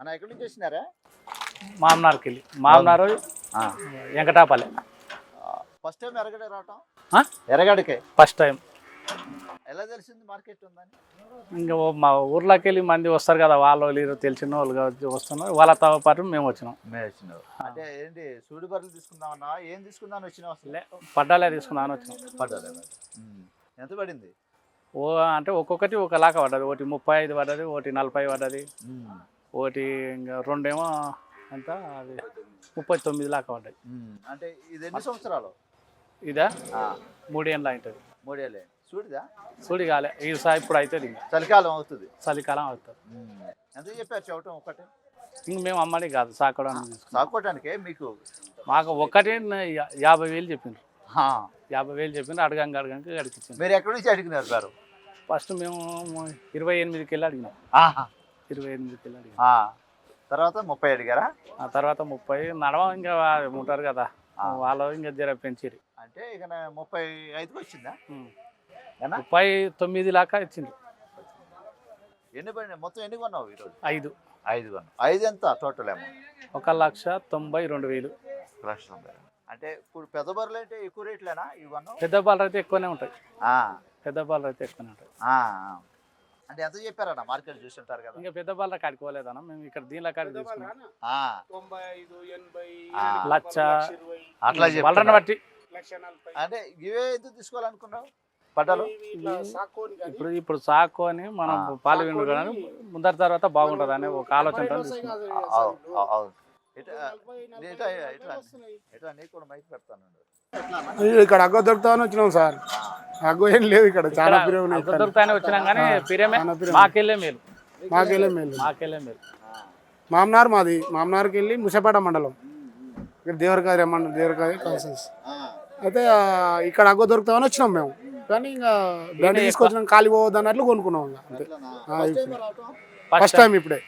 అన్న ఎక్కడి నుంచి వచ్చినారా? మామనార్కి వెళ్ళి మామనారు వెంకటాపల్లి. ఫస్ట్ టైం ఎరగడ రావటం? ఎరగడికే? ఫస్ట్ టైం ఎలా తెలిసింది మార్కెట్ ఉందని? ఇంకా మా ఊర్లోకి వెళ్ళి మంది వస్తారు కదా వాళ్ళు వీళ్ళు తెలిసిన వాళ్ళు వస్తున్నారు. వాళ్ళతో పాటు మేము వచ్చినాం. మేము వచ్చినావు. అంటే ఏంటి సూడి బర్రెలు తీసుకుందామన్నా? ఏం తీసుకుందామని వచ్చినావు అసలు? పడ్డాలే తీసుకుందామని వచ్చినాం? ఉమ్. ఎంత పడింది? ఓ అంటే ఒక్కొక్కటి ఒక లాగా పడ్డది. ఒకటి ముప్పై ఐదు పడ్డది ఒకటి నలభై పడ్డది. ఒకటి ఇంకా రెండేమో ఎంత అది ముప్పై తొమ్మిది లాగా ఉమ్. అంటే ఇది ఎన్ని సంవత్సరాలు? ఇదా? మూడేళ్ళ అవుతుంది. మూడేళ్ళే సూడిదా? చూడి కాలే. ఈ సా- ఇప్పుడు అవుతుంది ఇంకా. చలికాలం అవుతుంది. చలికాలం అవుతుంది. ఎంత చెప్పారు చెప్పటం ఒకటి ఇంక మేము అమ్మని కాదు సాకడం సాకోవటానికే మీకు? మాకు ఒక్కటి యా- యాభై వేలు చెప్పిండ్రు. యాభై వేలు చెప్పిండ్రు అడగంగా అడగంగా అడిగి ఇచ్చిండ్రు మీరు ఎక్కడి నుంచి అడిగినారు సార్ ఫస్ట్ మేము ఇరవై ఎనిమిదికి వెళ్ళి అడిగినాం. ఇరవై ఎనిమిదికి. తర్వాత ముప్పై అడిగారా? ఆ తర్వాత ముప్పై నడవ ఇంకా ఉంటారు కదా. వాళ్ళు ఇంకా జర పెంచిరి అంటే ఇక ముప్పై ఐదుకి వచ్చిందా? ముప్పై తొమ్మిది లాగా ఇచ్చిండ్రు. ఎన్ని పడినాయి? మొత్తం ఎన్ని కొన్నావు ఈరోజు? ఐదు. ఐదు కొన్నావు. ఐదు ఎంత టోటల్ ఏమో ఒక లక్ష తొంభై రెండు వేలు. లక్ష తొంభై అంటే ఇప్పుడు పెద్ద బర్రెలు అంటే ఎక్కువ రేట్లేనా? ఇవి కొన్నావు? పెద్ద బాలు అయితే ఎక్కువనే ఉంటాయి. పెద్ద బాలు అయితే ఎక్కువనే ఉంటాయి. అంటే ఎంత చెప్పారన్న? మార్కెట్ చూస్తుంటారు కదా. ఇంకా పెద్ద బాల కాడికి పోలేదన్న. మేము ఇక్కడ దీనిలో కాడికి తీసుకున్నాం. ఆ. తొంభై ఐదు ఎనభై ఆ. లక్ష అట్లా వాళ్ళని. బట్టి లక్ష నలభై. అంటే ఇవే ఎందుకు తీసుకోవాలనుకున్నావు? పడ్డలు ఇవి ఇట్లా సాకోని కానీ. ఇప్పుడు ఇప్పుడు సాకొని మనం ఆ. పాలు విండుకోవడానికి ముందర తర్వాత బాగుంటుంది అనే ఒక అవును. ఇట్లా ఇట్లా ఇట్లా వస్తున్నాయి. ఇట్లా నీకు కూడా మైక్ పెడతాను ఇక్కడ అగ్గ దొరుకుతామని వచ్చినాం సార్. అగ్గ ఏం లేదు ఇక్కడ చాలా దొరుకుతానే వచ్చినాం కానీ పిరమే. మాకెళ్ళే మేలు. మాకెళ్ళే మేలు. మాకెళ్ళే మేలు. మామనార్ మాది. మామనార్కి వెళ్ళి ముసపేట మండలం. ఇక్కడ దేవరకాయ మండలం దేవరకాయ కాన్సెన్స్ అయితే ఇక్కడ అగ్గ దొరుకుతామని వచ్చినాం మేము. కానీ ఇంకా బండి తీసుకొచ్చినాం ఖాళీ పోవద్దు అన్నట్లు కొనుక్కున్నాం ఇంకా అంతే. ఫస్ట్ టైం ఇప్పుడే.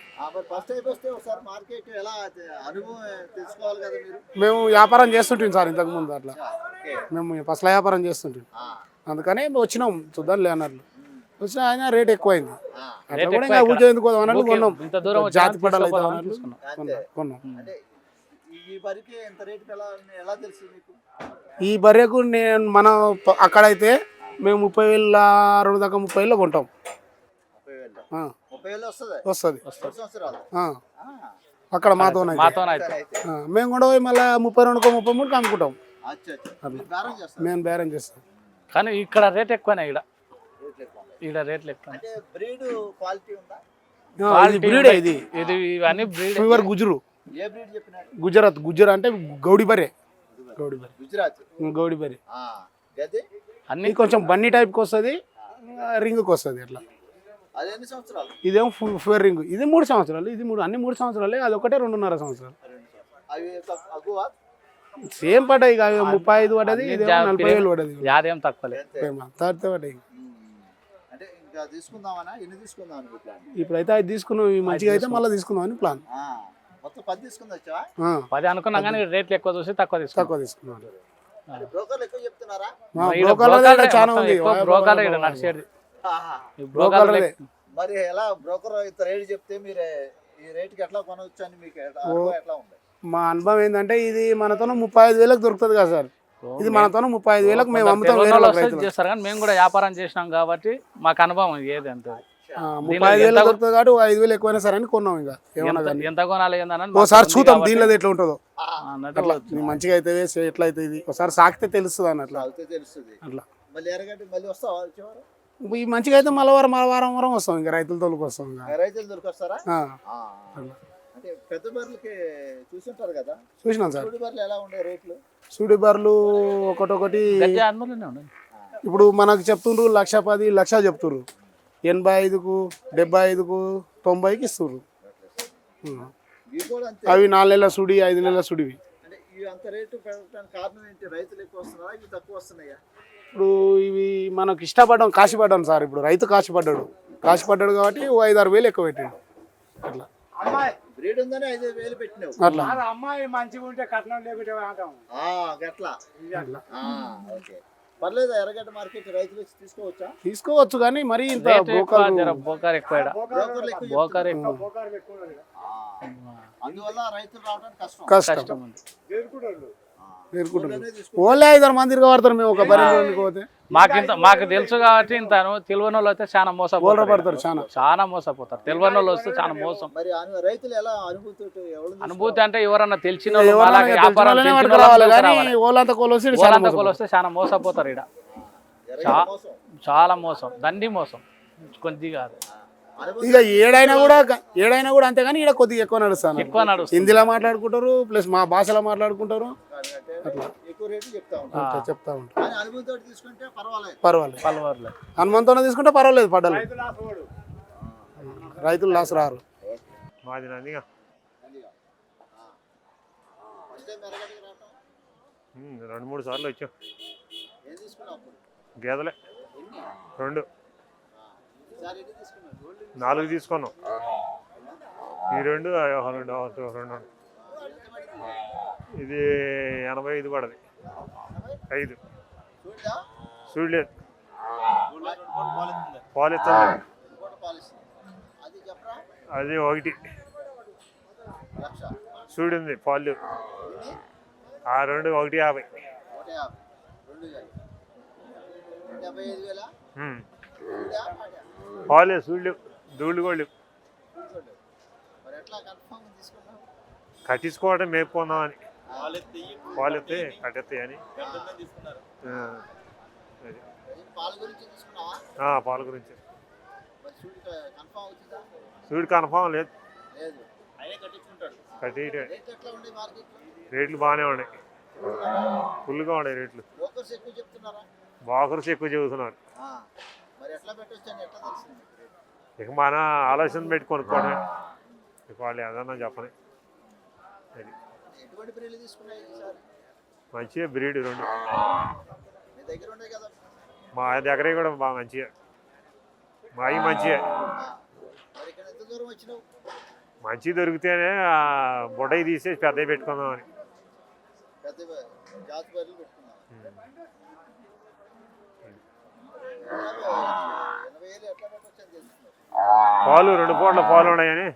ఫస్ట్ టైం వస్తే ఒకసారి మార్కెట్ ఎలా అనుభవం తెలుసుకోవాలి కదా మీరు? మేము వ్యాపారం చేస్తుంటాం సార్ ఇంతకు ముందు అట్లా. మేము పసల వ్యాపారం చేస్తుంటాం అందుకని వచ్చినాం చూద్దాం లే అన్నట్లు. వచ్చిన ఆయన రేట్ ఎక్కువైంది. అట్లా రేట్ కూడా ఇంకా ఎందుకు అన్నట్లు ఓకే, కొన్నాం. ఇంత దూరం వచ్చినా జాతి పడాలి. కొన్నాం ఈ వరికి ఎంత రేట్ ఎలా ఎలా తెలుసు మీకు? ఈ బర్రెకు నేను మన అక్కడైతే మేము ముప్పై వేల రెండు దాకా ముప్పై వేలు కొంటాం. వస్తుంది. అక్కడ మాతోనైతే మాతోనైతే అయితే. ఆ, మేము కూడా పోయి మళ్ళీ ముప్పై రెండుకో ముప్పై మూడుకి అమ్ముకుంటాం అచ్చా అచ్చా. మీరు బేరం చేస్తారు. మేము బేరం చేస్తాం. కానీ ఇక్కడ రేట్ ఎక్కువనే ఇక్కడ. ఇక్కడ రేట్లు ఎక్కువ. అంటే బ్రీడ్ క్వాలిటీ ఉందా? ఆ, ఇది బ్రీడే ఇది. ఇది ఇవన్నీ బ్రీడ్. ఫీవర్ గుజరు. ఏ బ్రీడ్ చెప్పినాడు గుజరాత్. గుజర్ అంటే గౌడి బర్రె. గౌడి బర్రె. గుజరాత్. అన్ని కొంచెం బన్నీ టైప్కి వస్తుంది రింగ్కి వస్తుంది అట్లా. అది ఎన్ని సంవత్సరాలు? ఇదేమో ఫు- ఫువర్ రింగ్. ఇది మూడు సంవత్సరాలు ఇది మూడు అన్ని మూడు సంవత్సరాలే అది ఒకటే రెండున్నర సంవత్సరాలు. అవి తక్కు- అగువా? సేమ్ పడ్డాయి ఇక అవి ముప్పై ఐదు పడ్డది జా- నలభై వేలు పడ్డది. యాదేం తక్కువలే. థర్డ్ పడ్డాయి. ఉమ్. అంటే ఇంకా తీసుకుందామనా? ఎన్ని తీసుకుందాం అని ప్లాన్? ఇప్పుడైతే అది తీసుకున్నాం ఈ మంచిగా అయితే మళ్ళీ తీసుకుందాం అని ప్లాన్. ఆ, మొత్తం పది తీసుకుందా అనుకున్నాం కానీ రేట్లు ఎక్కువ చూసి తక్కువ తీసుకున్నాం. తక్కువ తీసుకున్నాం. బ్రోకర్లు ఎక్కువ చెప్తున్నారా? బ్రోకర్ల చాలా ఉంది. బ్రోకర్లే నడిచేది. బ్రోకర్లే. మరి ఎలా బ్రోకర్ ఇంత రేట్ చెప్తే మీరు ఈ రేట్కి ఎట్లా కొనవచ్చు అని మీకు ఎట్లా- అనుభవం ఎట్లా ఉంది? మా అనుభవం ఏంటంటే ఇది మనతో ముప్పై ఐదు వేలకు దొరుకుతుంది కదా సార్. ఇది మనతో ముప్పై ఐదు వేలకు మేము అమ్ముతాం. చేస్తారు కానీ మేము కూడా వ్యాపారం చేసినాం కాబట్టి మాకు అనుభవం ఏది అంత ముప్పై ఐదు వేలకు దొరుకుతుంది కాబట్టి ఐదు వేలు ఎక్కువైనా సరే అని కొన్నాం ఇంకా. ఏమన్నా ఎంత కొనాలి ఏందని ఓసారి చూద్దాం దీనిలో ఎట్లా ఉంటుందో. అట్లా. నీ మంచిగా అయితే వేసి ఎట్లా అయితే ఇది. ఒకసారి సాకితే తెలుస్తుంది అని అట్లా అవుతే తెలుస్తుంది. అట్లా. మళ్ళీ ఎరగంటే మళ్ళీ వస్తావా ఈ మంచిగా అయితే మళ్ళీ వారం మళ్ళీ వారం వారం వస్తాం ఇంకా రైతుల తోలుకు వస్తాం ఇంకా. రైతులు. అంటే పెద్ద బర్రెలకి చూసుంటారు కదా? చూసినాం సార్. చూడు బర్రెలు ఎలా ఉండే రేట్లు? సూడి బర్రెలు ఒకటొకటి ఇప్పుడు మనకు చెప్తుండ్రు లక్ష పది లక్ష చెప్తుర్రు ఎనభై ఐదుకు డెబ్బై ఐదుకు తొంభైకి అంతే. అవి నాలుగు నెలల సుడి ఐదు నెలల సుడివి. అంత రేటు పెరగడానికి కారణం ఏంటి? రైతులు ఎక్కువ వస్తున్నారా? ఇవి తక్కువ వస్తున్నాయా? ఇప్పుడు ఇవి మనకు ఇష్టపడ్డాం కాశీపడ్డాం సార్ ఇప్పుడు. రైతు కాశీపడ్డాడు. కాశీపడ్డాడు కాబట్టి ఓ ఐదు ఆరు వేలు ఎక్కువ పెట్టాడు. అట్లా. అమ్మాయి బ్రీడ్ ఉందని ఐదు వేలు పెట్టినావు. అట్లా. అమ్మాయి మంచిగా ఉంటే కట్నం లేకుంటే అంటాం ఆ, గట్లా. అట్లా. ఆ, ఓకే. పర్లేదు ఎర్రగడ్డ మార్కెట్ రైతులు వచ్చి తీసుకోవచ్చా? తీసుకోవచ్చు కానీ మరి ఇంత బోకర్ ఎక్కువ బోకర్ ఎక్కువ అందువల్ల రైతులు రావడానికి కష్టం. కష్టం. ఓన్లీ ఐదారు మంది తిరగబడతారు మేము ఒక బరి పోతే. మాకు ఇంత మాకు తెలుసు కాబట్టి ఇంత తెలియని వాళ్ళు అయితే చాలా మోసపోతారు చాలా. చాలా మోసపోతారు. తెలియని వాళ్ళు వస్తే చాలా మోసం. మరి అను- రైతులు ఎలా అనుభూతి ఎవరు అనుభూతి అంటే ఎవరన్నా తెలిసిన వాళ్ళు, వస్తే చాలా మోసపోతారు. ఇక్కడ చాలా మోసం. దండి మోసం. కొద్ది కాదు ఇక ఏడైనా కూడా ఏడైనా కూడా అంతే కానీ ఇక్కడ కొద్దిగా ఎక్కువ నడుస్తాను. ఎక్కువ నడుస్తుంది. హిందీలో మాట్లాడుకుంటారు ప్లస్ మా భాషలో మాట్లాడుకుంటారు. చెప్తా ఉంటాం ఆ, చెప్తా ఉంటారు. కానీ అనుభూతితో తీసుకుంటే పర్వాలేదు. హనుమంతోనే తీసుకుంటే పర్వాలేదు పడ్డలు. రైతులు లాస్ రారు. రెండు మూడు సార్లు వచ్చాం. ఏం తీసుకున్నావు అప్పుడు? గేదెలే. రెండు ఆ. ఈసారి ఎన్ని తీసుకున్నావు నాలుగు తీసుకున్నాం. ఈ రెండు రెండు రెండు. ఇది ఎనభై ఐదు పడది. ఐదు. చూడలేదు. పాలిస్తుంది అది ఒకటి. చూడింది పాలు. ఆ రెండు ఒకటి యాభై. డెబ్బై ఐదు వేల? మరి ఎట్లా కన్ఫామ్ తీసుకున్నావు కట్టించుకోవడం మేపుకుందామని పాలు ఎత్తే కట్టెత్తాయి అని. పాల గురించి. చూడు కన్ఫామ్ లేదు. కట్టి రేట్లు బాగానే ఉన్నాయి. ఫుల్గా ఉన్నాయి రేట్లు. బాకర్స్ ఎక్కువ చెబుతున్నారు. ఇక మన ఆలోచన పెట్టి కొనుక్కోవడమే ఇక వాళ్ళు ఏదన్నా చెప్పని. అది. మంచిగా బ్రీడ్ రెండు. మీ దగ్గర కూడా బాగా మంచిగా. మా అవి మంచిగా. మంచి దొరికితేనే ఆ బుడ్డయి తీసేసి పెద్దవి పెట్టుకుందామని. పెద్ద పాలు రెండు పూట్ల పాలు ఉన్నాయని.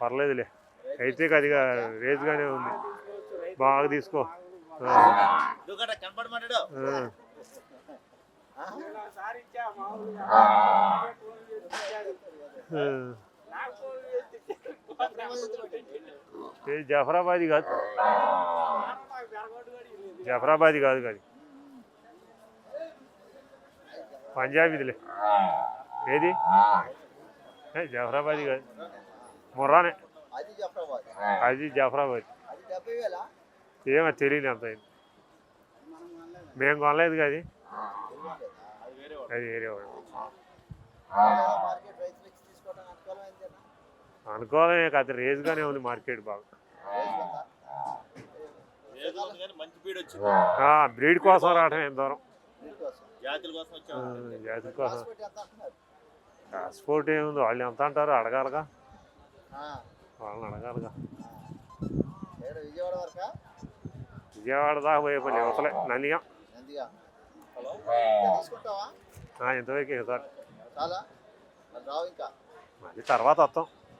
పర్లేదులే. అయితే కొద్దిగా రేటుగానే ఉంది. బాగా తీసుకో. ఆ, కనపడమన్నాడు ఆ. సారి ఇచ్చా మామూలుగా ఆ. ఇది జఫరాబాదీ కాదు జఫరాబాదీ కాదు కాదు పంజాబీదిలే ఏది ఏ, జఫరాబాదీ కాదు ముర్రానే అది జఫరాబాద్ అది జఫరాబాద్ అది డెబ్బై వేలా ఏమో తెలియదు అంత అయింది మేము కొనలేదు కాదు అది వేరే వాడు మార్కెట్ రైతులు ఇచ్చి తీసుకోవడానికి అనుకూలమైందేనా అనుకోవాలి కాదు రేజ్గానే ఉంది మార్కెట్ బాగా. ఆ, బ్రీడ్ కోసం రావటం ఎంత దూరం. జాతుల కోసం ఏముంది? వాళ్ళు ఎంత అంటారు? అడగాలిగా? ఆ, వాళ్ళని అడగాలిగా. ఏడ విజయవాడ దాకా పోయే పని అవసలే నందిగా. సార్. ఇంకా? మళ్ళీ తర్వాత వస్తాం.